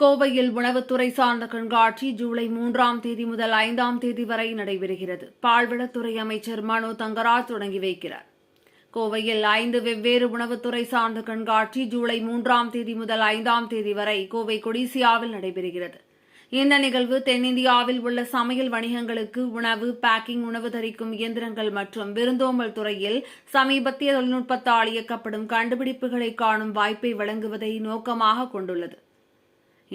கோவையில் உணவுத்துறை சார்ந்த கண்காட்சி ஜூலை மூன்றாம் தேதி முதல் ஐந்தாம் தேதி வரை நடைபெறுகிறது. பால்வளத்துறை அமைச்சர் மனோ தங்கராஜ் தொடங்கி வைக்கிறார். கோவையில் ஐந்து வெவ்வேறு உணவுத்துறை சார்ந்த கண்காட்சி ஜூலை மூன்றாம் தேதி முதல் ஐந்தாம் தேதி வரை கோவை கொடிசியாவில் நடைபெறுகிறது. இந்த நிகழ்வு தென்னிந்தியாவில் உள்ள சமையல் வணிகங்களுக்கு உணவு பேக்கிங் உணவு தரிக்கும் இயந்திரங்கள் மற்றும் விருந்தோம்பல் துறையில் சமீபத்திய தொழில்நுட்பத்தால் இயக்கப்படும் கண்டுபிடிப்புகளை காணும் வாய்ப்பை வழங்குவதை நோக்கமாக கொண்டுள்ளது.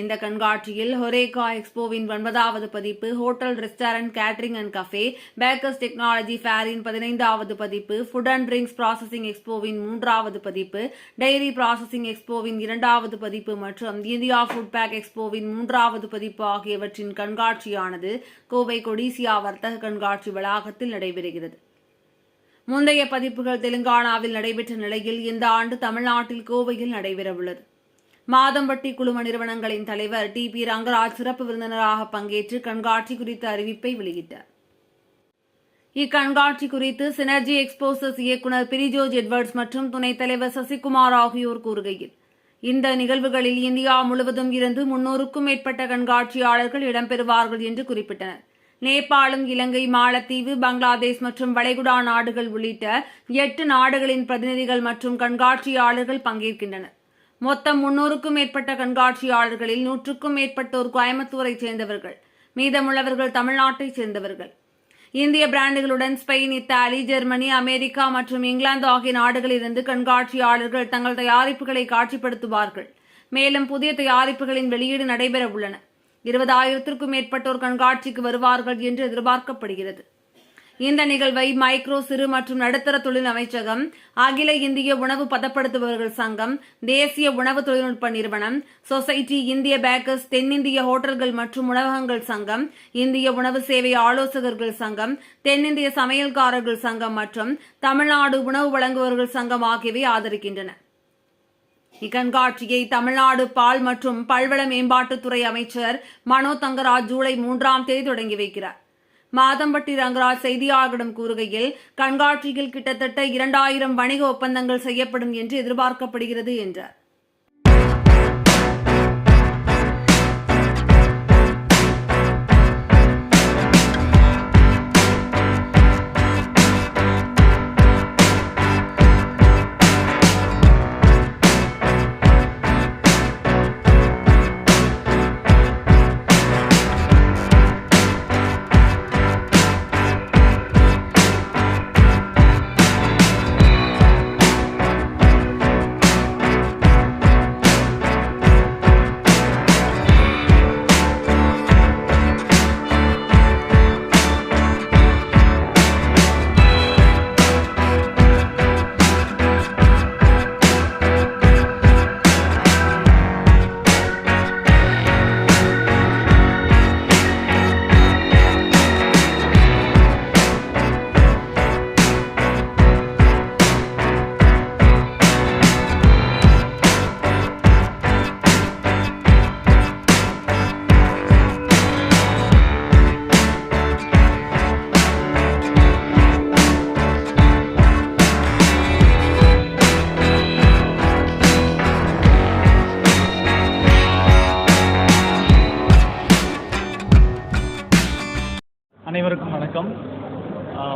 இந்த கண்காட்சியில் ஹொரேகா எக்ஸ்போவின் ஒன்பதாவது பதிப்பு hotel restaurant catering and cafe bakers technology ஃபேரின் பதினைந்தாவது பதிப்பு ஃபுட் அண்ட் ட்ரிங்க்ஸ் ப்ராசஸிங் எக்ஸ்போவின் மூன்றாவது பதிப்பு டைரி ப்ராசஸிங் எக்ஸ்போவின் இரண்டாவது பதிப்பு மற்றும் இந்தியா ஃபுட் பேக் எக்ஸ்போவின் மூன்றாவது பதிப்பு ஆகியவற்றின் கண்காட்சியானது கோவை கொடிசியா வர்த்தக கண்காட்சி வளாகத்தில் நடைபெறுகிறது. முந்தைய பதிப்புகள் தெலுங்கானாவில் நடைபெற்ற நிலையில் இந்த ஆண்டு தமிழ்நாட்டில் கோவையில் நடைபெறவுள்ளது. மாதம்பட்டி குழும நிறுவனங்களின் தலைவர் டி பி ரங்கராஜ் சிறப்பு விருந்தினராக பங்கேற்று கண்காட்சி குறித்த அறிவிப்பை வெளியிட்டார். இக்கண்காட்சி குறித்து சினர்ஜி எக்ஸ்போசஸ் இயக்குநர் பிரிஜோஜ் எட்வர்ட்ஸ் மற்றும் துணைத் தலைவர் சசிகுமார் ஆகியோர் கூறுகையில் இந்த நிகழ்வுகளில் இந்தியா முழுவதும் இருந்து முன்னூறுக்கும் மேற்பட்ட கண்காட்சியாளர்கள் இடம்பெறுவார்கள் என்று குறிப்பிட்டனர். நேபாளம் இலங்கை மாலத்தீவு பங்களாதேஷ் மற்றும் வளைகுடா நாடுகள் உள்ளிட்ட எட்டு நாடுகளின் பிரதிநிதிகள் மற்றும் கண்காட்சியாளர்கள் பங்கேற்கின்றனர். மொத்தம் முன்னூறுக்கும் மேற்பட்ட கண்காட்சியாளர்களில் நூற்றுக்கும் மேற்பட்டோர் கோயம்புத்தூரைச் சேர்ந்தவர்கள். மீதமுள்ளவர்கள் தமிழ்நாட்டைச் சேர்ந்தவர்கள். இந்திய பிராண்டுகளுடன் ஸ்பெயின் இத்தாலி ஜெர்மனி அமெரிக்கா மற்றும் இங்கிலாந்து ஆகிய நாடுகளிலிருந்து கண்காட்சியாளர்கள் தங்கள் தயாரிப்புகளை காட்சிப்படுத்துவார்கள். மேலும் புதிய தயாரிப்புகளின் வெளியீடு நடைபெற உள்ளன இருபதாயிரத்திற்கும் மேற்பட்டோர் கண்காட்சிக்கு வருவார்கள் என்று எதிர்பார்க்கப்படுகிறது. இந்த நிகழ்வை மைக்ரோ சிறு மற்றும் நடுத்தர தொழில் அமைச்சகம் அகில இந்திய உணவு பதப்படுத்துபவர்கள் சங்கம் தேசிய உணவு தொழில்நுட்ப நிறுவனம் சொசைட்டி இந்திய பேக்கர்ஸ் தென்னிந்திய ஹோட்டல்கள் மற்றும் உணவகங்கள் சங்கம் இந்திய உணவு சேவை ஆலோசகர்கள் சங்கம் தென்னிந்திய சமையல்காரர்கள் சங்கம் மற்றும் தமிழ்நாடு உணவு வழங்குபவர்கள் சங்கம் ஆகியவை ஆதரிக்கின்றன. இக்கண்காட்சியை தமிழ்நாடு பால் மற்றும் பல்வள மேம்பாட்டுத்துறை அமைச்சர் மனோ தங்கராஜ் ஜூலை மூன்றாம் தேதி தொடங்கி வைக்கிறார். மாதம்பட்டி ரங்கராஜ் செய்தியாளர்களிடம் கூறுகையில் கண்காட்சியில் கிட்டத்தட்ட இரண்டாயிரம் வணிக ஒப்பந்தங்கள் செய்யப்படும் என்று எதிர்பார்க்கப்படுகிறது என்றார். அனைவருக்கும் வணக்கம்.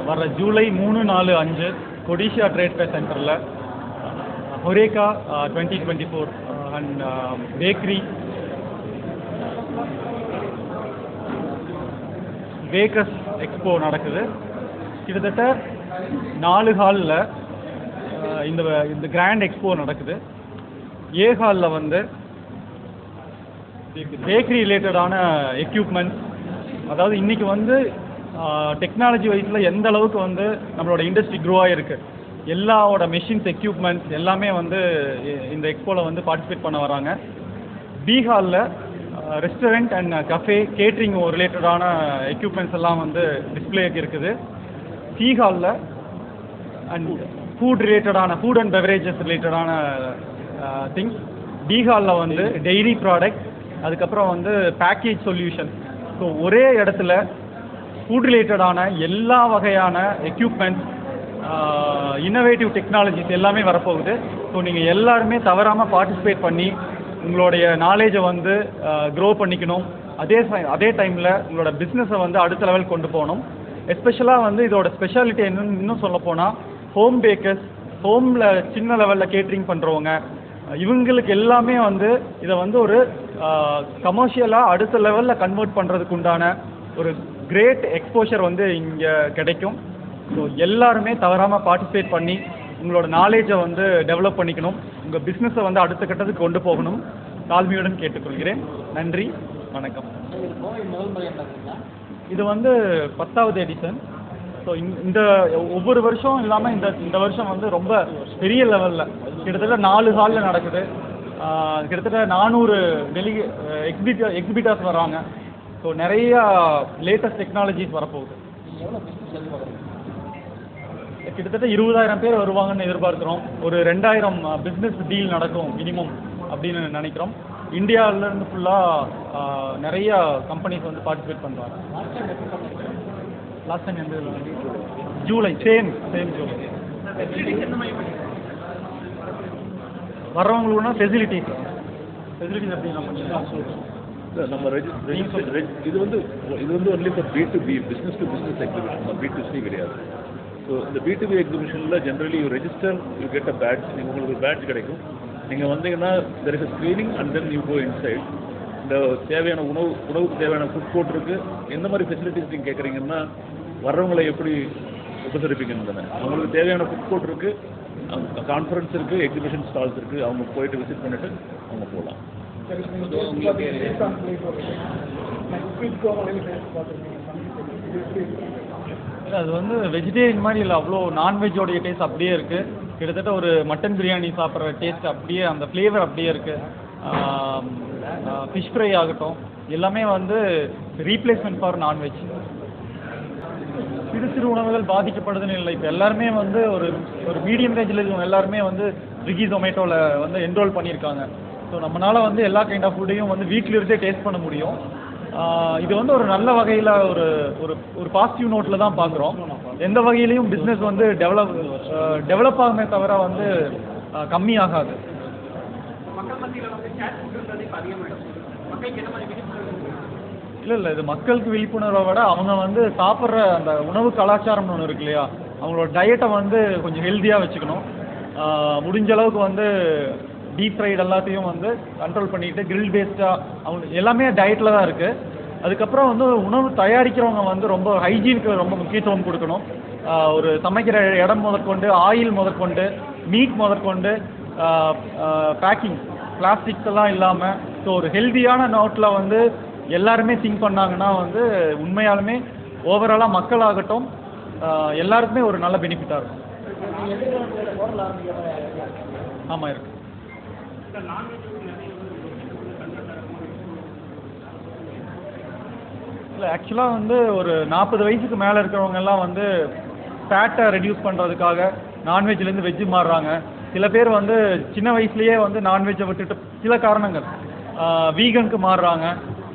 வர ஜூலை மூணு நாலு அஞ்சு கொடிஷியா ட்ரேட் ஃபேர் சென்டரில் Horeca twenty twenty four and bakery bakers expo நடக்குது. கிட்டத்தட்ட நாலு ஹாலில் இந்த இந்த கிராண்ட் எக்ஸ்போ நடக்குது. ஏ ஹாலில் வந்து பேக்கரி ரிலேட்டடான எக்யூப்மெண்ட்ஸ் அதாவது இன்றைக்கி வந்து டெக்னாலஜி வைஸில் எந்த அளவுக்கு வந்து நம்மளோட இண்டஸ்ட்ரி க்ரோ ஆகிருக்கு எல்லாவோட மெஷின்ஸ் எக்யூப்மெண்ட்ஸ் எல்லாமே வந்து இந்த எக்ஸ்போவில் வந்து பார்ட்டிசிபேட் பண்ண வராங்க. பீகாலில் ரெஸ்டாரண்ட் அண்ட் கஃபே கேட்ரிங் ரிலேட்டடான எக்யூப்மெண்ட்ஸ் எல்லாம் வந்து டிஸ்பிளேக்கு இருக்குது. சீஹாலில் அண்ட் ஃபுட் ரிலேட்டடான ஃபுட் அண்ட் பெவரேஜஸ் ரிலேட்டடான திங்ஸ் பீகாலில் வந்து டெய்ரி ப்ராடக்ட் அதுக்கப்புறம் வந்து பேக்கேஜ் சொல்யூஷன் ஸோ ஒரே இடத்துல ஃபுட் ரிலேட்டடான எல்லா வகையான எக்யூப்மெண்ட்ஸ் இன்னோவேட்டிவ் டெக்னாலஜிஸ் எல்லாமே வரப்போகுது. ஸோ நீங்கள் எல்லாருமே தவறாமல் பார்ட்டிசிபேட் பண்ணி உங்களுடைய நாலேஜை வந்து க்ரோ பண்ணிக்கணும். அதே அதே டைமில் உங்களோட பிஸ்னஸை வந்து அடுத்த லெவல் கொண்டு போகணும். எஸ்பெஷலாக வந்து இதோட ஸ்பெஷாலிட்டி என்னன்னு இன்னும் சொல்ல போனால் ஹோம் பேக்கர்ஸ் ஹோமில் சின்ன லெவலில் கேட்ரிங் பண்ணுறவங்க இவங்களுக்கு எல்லாமே வந்து இதை வந்து ஒரு கமர்ஷியலாக அடுத்த லெவலில் கன்வெர்ட் பண்ணுறதுக்கு உண்டான ஒரு கிரேட் எக்ஸ்போஷர் வந்து இங்கே கிடைக்கும். ஸோ எல்லாருமே தவறாமல் பார்ட்டிசிபேட் பண்ணி உங்களோட நாலேஜை வந்து டெவலப் பண்ணிக்கணும். உங்கள் பிஸ்னஸை வந்து அடுத்த கட்டத்துக்கு கொண்டு போகணும். தாழ்மையுடன் கேட்டுக்கொள்கிறேன். நன்றி வணக்கம். இது வந்து பத்தாவது எடிஷன் ஸோ இந்த ஒவ்வொரு வருஷம் இல்லாமல் இந்த இந்த வருஷம் வந்து ரொம்ப பெரிய லெவலில் கிட்டத்தட்ட நாலு ஹாலில் நடக்குது. கிட்டத்தட்ட நானூறு வெளி எக்ஸிபிட் எக்ஸிபிட்டர்ஸ் வராங்க ஸோ நிறைய லேட்டஸ்ட் டெக்னாலஜிஸ் வரப்போகுது. கிட்டத்தட்ட இருபதாயிரம் பேர் வருவாங்கன்னு எதிர்பார்க்குறோம். ஒரு ரெண்டாயிரம் பிஸ்னஸ் டீல் நடக்கும் மினிமம் அப்படின்னு நினைக்கிறோம். இந்தியாவிலேருந்து ஃபுல்லாக நிறைய கம்பெனிஸ் வந்து பார்ட்டிசிபேட் பண்ணுறாங்க லாஸ்ட் டைம் எந்த ஜூலை சேம் சேம் ஜூலை வர்றவங்களுக்குனா ஃபெசிலிட்டிஸ் ஃபெசிலிட்டிஸ் எப்படி நம்ம இல்ல, நம்ம ரெஜிஸ்டர் இது வந்து இது வந்து only for B to B business to business exhibition B to C கிடையாது. ஸோ இந்த B to B எக்ஸிபிஷனில் generally you register you get a badge நீங்கள் உங்களுக்கு ஒரு பேட்ச் கிடைக்கும். நீங்கள் வந்தீங்கன்னா there is a screening and then you go inside இந்த தேவையான உணவு உணவுக்கு தேவையான ஃபுட் கோர்ட் இருக்குது எந்த மாதிரி ஃபெசிலிட்டிஸ் நீங்கள் கேட்குறீங்கன்னா வர்றவங்களை எப்படி உபசரிப்பீங்கன்னு தானே? அவங்களுக்கு தேவையான ஃபுட் கோர்ட் இருக்குது கான்ஃபரன்ஸ் இருக்குது எக்ஸிபிஷன் ஸ்டால்ஸ் இருக்குது அவங்க போயிட்டு விசிட் பண்ணிவிட்டு அவங்க போகலாம். அது வந்து வெஜிடேரியன் மாதிரி இல்லை. அவ்வளோ நான்வெஜ்ஜோடைய டேஸ்ட் அப்படியே இருக்குது கிட்டத்தட்ட ஒரு மட்டன் பிரியாணி சாப்பிட்ற டேஸ்ட் அப்படியே அந்த ஃப்ளேவர் அப்படியே இருக்குது ஃபிஷ் ஃப்ரை ஆகட்டும். எல்லாமே வந்து ரீப்ளேஸ்மெண்ட் ஃபார் நான்வெஜ் சிறு சிறு உணவுகள் பாதிக்கப்படுதுன்னு இல்லை. இப்போ எல்லாருமே வந்து ஒரு ஒரு மீடியம் ரேஞ்சில் இருக்கவங்க எல்லாருமே வந்து ஸ்விக்கி ஜொமேட்டோவில் வந்து என்ரோல் பண்ணியிருக்காங்க. ஸோ நம்மளால் வந்து எல்லா கைண்ட் ஆஃப் ஃபுட்டையும் வந்து வீட்டில் இருந்தே டேஸ்ட் பண்ண முடியும். இது வந்து ஒரு நல்ல வகையில் ஒரு ஒரு ஒரு பாசிட்டிவ் நோட்டில் தான் பார்க்குறோம். எந்த வகையிலையும் பிஸ்னஸ் வந்து டெவலப் டெவலப் ஆகுமே தவிர வந்து கம்மியாகாது கம்மி ஆகாது. இல்லை இல்லை இது மக்களுக்கு விழிப்புணர்வை விட அவங்க வந்து சாப்பிட்ற அந்த உணவு கலாச்சாரம்னு ஒன்று இருக்கு இல்லையா? அவங்களோட டயட்டை வந்து கொஞ்சம் ஹெல்த்தியாக வச்சுக்கணும். முடிஞ்ச அளவுக்கு வந்து டீப் ஃப்ரைட் எல்லாத்தையும் வந்து கண்ட்ரோல் பண்ணிக்கிட்டு கிரில் பேஸ்டாக அவங்க எல்லாமே டயட்டில் தான் இருக்குது அதுக்கப்புறம் வந்து உணவு தயாரிக்கிறவங்க வந்து ரொம்ப ஹைஜீனுக்கு ரொம்ப முக்கியத்துவம் கொடுக்கணும். ஒரு சமைக்கிற இடம் முதற்கொண்டு ஆயில் முதற்கொண்டு மீட் முதற்கொண்டு பேக்கிங் பிளாஸ்டிக்ஸ் எல்லாம் இல்லாமல் ஸோ ஒரு ஹெல்தியான நோட்டில் வந்து எல்லாருமே திங்க் பண்ணாங்கன்னா வந்து உண்மையாலுமே ஓவராலாக மக்களாகட்டும் எல்லாருக்குமே ஒரு நல்ல பெனிஃபிட்டாக இருக்கும். ஆமாம் இருக்கு. இல்லை ஆக்சுவலாக வந்து ஒரு நாற்பது வயசுக்கு மேலே இருக்கிறவங்க எல்லாம் வந்து ஃபேட்டை ரெடியூஸ் பண்ணுறதுக்காக நான்வெஜ்லேருந்து வெஜ்ஜு மாறுறாங்க. சில பேர் வந்து சின்ன வயசுலேயே வந்து நான்வெஜ்ஜை விட்டுட்டு சில காரணங்கள். வீகனுக்கு மாறுறாங்க.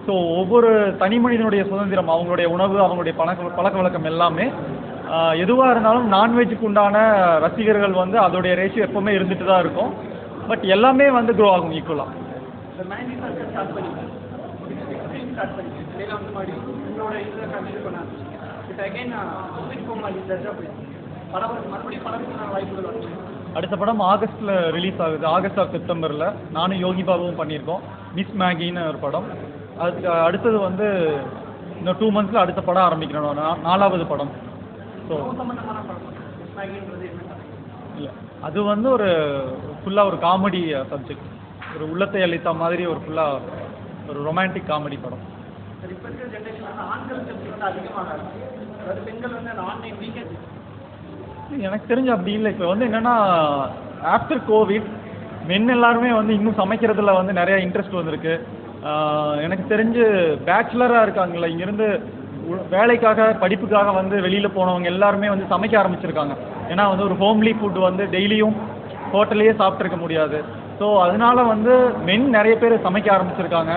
ஸோ ஒவ்வொரு தனி மனிதனுடைய சுதந்திரம் அவங்களுடைய உணவு அவங்களுடைய பழக்க பழக்க வழக்கம் எல்லாமே எதுவாக இருந்தாலும் நான்வெஜ்ஜுக்கு உண்டான ரசிகர்கள் வந்து அதோடைய ரேஷியோ எப்போவுமே இருந்துட்டு தான் இருக்கும். பட் எல்லாமே வந்து க்ரோ ஆகும் ஈக்குவலாக அடுத்த படம் ஆகஸ்ட்ல ரிலீஸ் ஆகுது. ஆகஸ்ட் ஆர் செப்டம்பரில். நானும் யோகி பாபுவும் பண்ணியிருக்கோம். மிஸ் மேகின்னு ஒரு படம். அதுக்கு அடுத்தது வந்து இன்னும் டூ மந்த்ஸில் அடுத்த படம் ஆரம்பிக்கிறோம் நாலாவது படம். ஸோ இல்லை. அது வந்து ஒரு ஃபுல்லாக ஒரு காமெடி சப்ஜெக்ட் ஒரு உள்ளத்தை அளித்த மாதிரி ஒரு ஃபுல்லாக ஒரு ரொமான்டிக் காமெடி படம். எனக்கு தெரிஞ்சு அப்படி இல்லை. இப்போ வந்து என்னன்னா ஆஃப்டர் கோவிட் மென் எல்லாருமே வந்து இன்னும் சமைக்கிறதுல வந்து நிறைய இன்ட்ரெஸ்ட் வந்திருக்கு. எனக்கு தெரிஞ்சு பேச்சுலராக இருக்காங்கல்ல இங்கேருந்து வேலைக்காக படிப்புக்காக வந்து வெளியில் போனவங்க எல்லாருமே வந்து சமைக்க ஆரம்பிச்சிருக்காங்க. ஏன்னா வந்து ஒரு ஹோம்லி ஃபுட் வந்து டெய்லியும் ஹோட்டல்லையே சாப்பிட்ருக்க முடியாது. ஸோ அதனால வந்து மென் நிறைய பேர் சமைக்க ஆரம்பிச்சிருக்காங்க.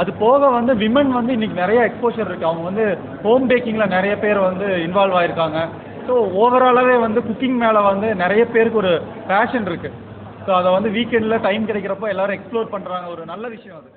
அது போக வந்து விமன் வந்து இன்னைக்கு நிறைய எக்ஸ்போஷர் இருக்கு. அவங்க வந்து ஹோம் பேக்கிங்கில் நிறைய பேர் வந்து இன்வால்வ் ஆயிருக்காங்க. ஸோ ஓவராலாகவே வந்து குக்கிங் மேலே வந்து நிறைய பேருக்கு ஒரு பேஷன் இருக்கு. ஸோ அதை வந்து வீக்கெண்டில் டைம் கிடைக்கிறப்போ எல்லாரும் எக்ஸ்ப்ளோர் பண்ணுறாங்க ஒரு நல்ல விஷயம் அது.